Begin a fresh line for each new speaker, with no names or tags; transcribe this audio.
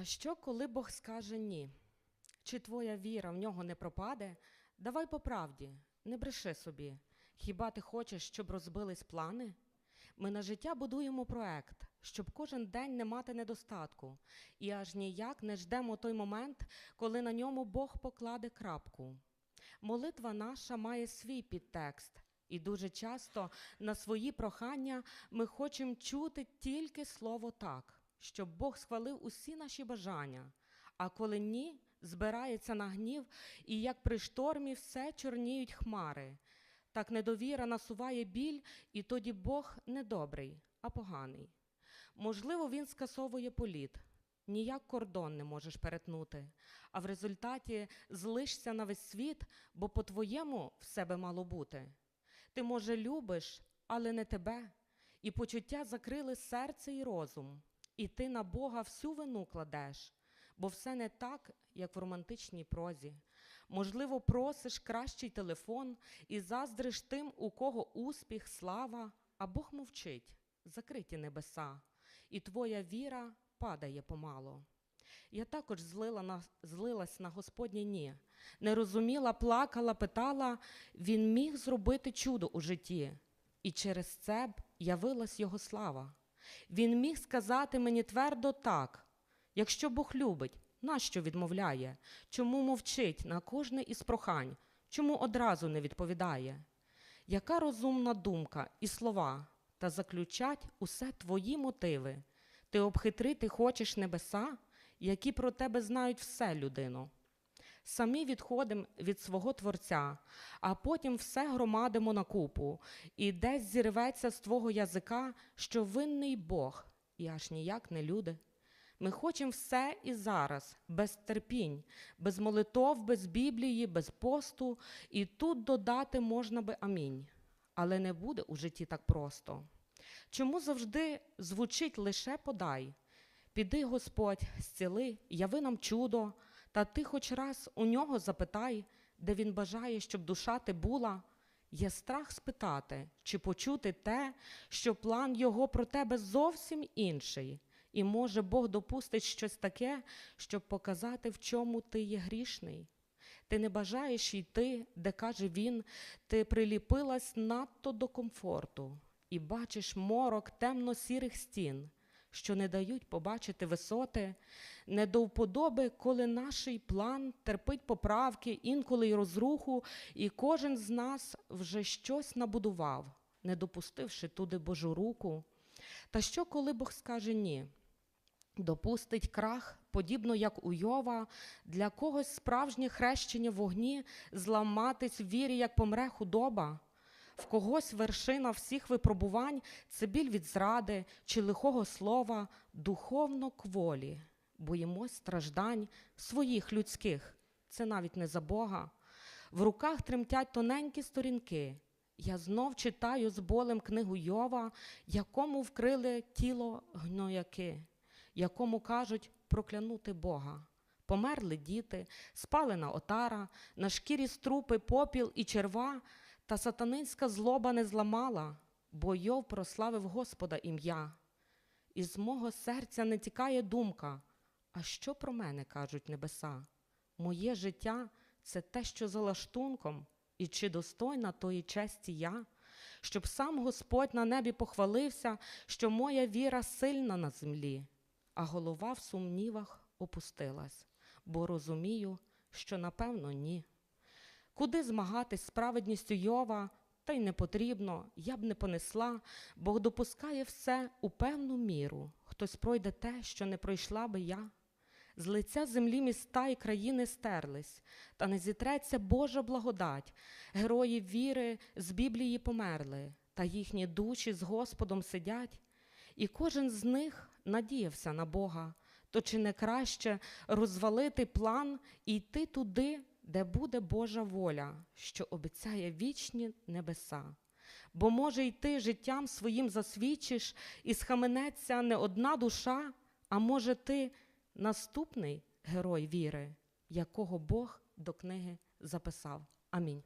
А що, коли Бог скаже ні? Чи твоя віра в нього не пропаде? Давай по правді, не бреши собі. Хіба ти хочеш, щоб розбились плани? Ми на життя будуємо проект, щоб кожен день не мати недостатку, і аж ніяк не ждемо той момент, коли на ньому Бог покладе крапку. Молитва наша має свій підтекст, і дуже часто на свої прохання ми хочемо чути тільки слово так, щоб Бог схвалив усі наші бажання. А коли ні, збирається на гнів, і як при штормі все чорніють хмари. Так недовіра насуває біль, і тоді Бог не добрий, а поганий. Можливо, він скасовує політ. Ніяк кордон не можеш перетнути, а в результаті злишся на весь світ, бо по-твоєму все би мало бути. Ти, може, любиш, але не тебе, і почуття закрили серце і розум, і ти на Бога всю вину кладеш, бо все не так, як в романтичній прозі. Можливо, просиш кращий телефон і заздриш тим, у кого успіх, слава, а Бог мовчить, закриті небеса, і твоя віра падає помало. Я також злила на, злилась на Господнє ні. Не розуміла, плакала, питала, він міг зробити чудо у житті, і через це б явилась його слава. Він міг сказати мені твердо так: якщо Бог любить, нащо відмовляє? Чому мовчить на кожне із прохань? Чому одразу не відповідає? Яка розумна думка і слова, та заключать усе твої мотиви? Ти обхитрити хочеш небеса, які про тебе знають все, людино. Самі відходимо від свого Творця, а потім все громадимо на купу, і десь зірветься з твого язика, що винний Бог, і аж ніяк не люди. Ми хочемо все і зараз, без терпінь, без молитов, без Біблії, без посту, і тут додати можна би амінь. Але не буде у житті так просто. Чому завжди звучить лише подай? Піди, Господь, зціли, яви нам чудо, та ти хоч раз у нього запитай, де він бажає, щоб душа ти була. Є страх спитати, чи почути те, що план його про тебе зовсім інший, і може Бог допустить щось таке, щоб показати, в чому ти є грішний. Ти не бажаєш йти, де каже він, ти приліпилась надто до комфорту і бачиш морок темно-сірих стін, що не дають побачити висоти, не до вподоби, коли наш план терпить поправки, інколи й розруху, і кожен з нас вже щось набудував, не допустивши туди Божу руку. Та що, коли Бог скаже ні? Допустить крах, подібно як у Йова, для когось справжнє хрещення вогні зламатись в вірі, як помре худоба. В когось вершина всіх випробувань це біль від зради чи лихого слова, духовно кволі. Боїмось страждань своїх людських, це навіть не за Бога. В руках тремтять тоненькі сторінки. Я знов читаю з болем книгу Йова, якому вкрили тіло гнояки, якому кажуть проклянути Бога. Померли діти, спалена отара, на шкірі струпи, попіл і черва, та сатанинська злоба не зламала, бо Йов прославив Господа ім'я. Із мого серця не тікає думка, а що про мене кажуть небеса? Моє життя це те, що за лаштунком, і чи достойна тої честі я, щоб сам Господь на небі похвалився, що моя віра сильна на землі, а голова в сумнівах опустилась, бо розумію, що напевно ні. Куди змагатись з праведністю Йова, та й не потрібно, я б не понесла, Бог допускає все у певну міру. Хтось пройде те, що не пройшла би я. З лиця землі міста і країни стерлись, та не зітреться Божа благодать. Герої віри з Біблії померли, та їхні душі з Господом сидять. І кожен з них надіявся на Бога. То чи не краще розвалити план і йти туди, де буде Божа воля, що обіцяє вічні небеса? Бо, може, й ти життям своїм засвідчиш і схаменеться не одна душа, а може, ти наступний герой віри, якого Бог до книги записав. Амінь.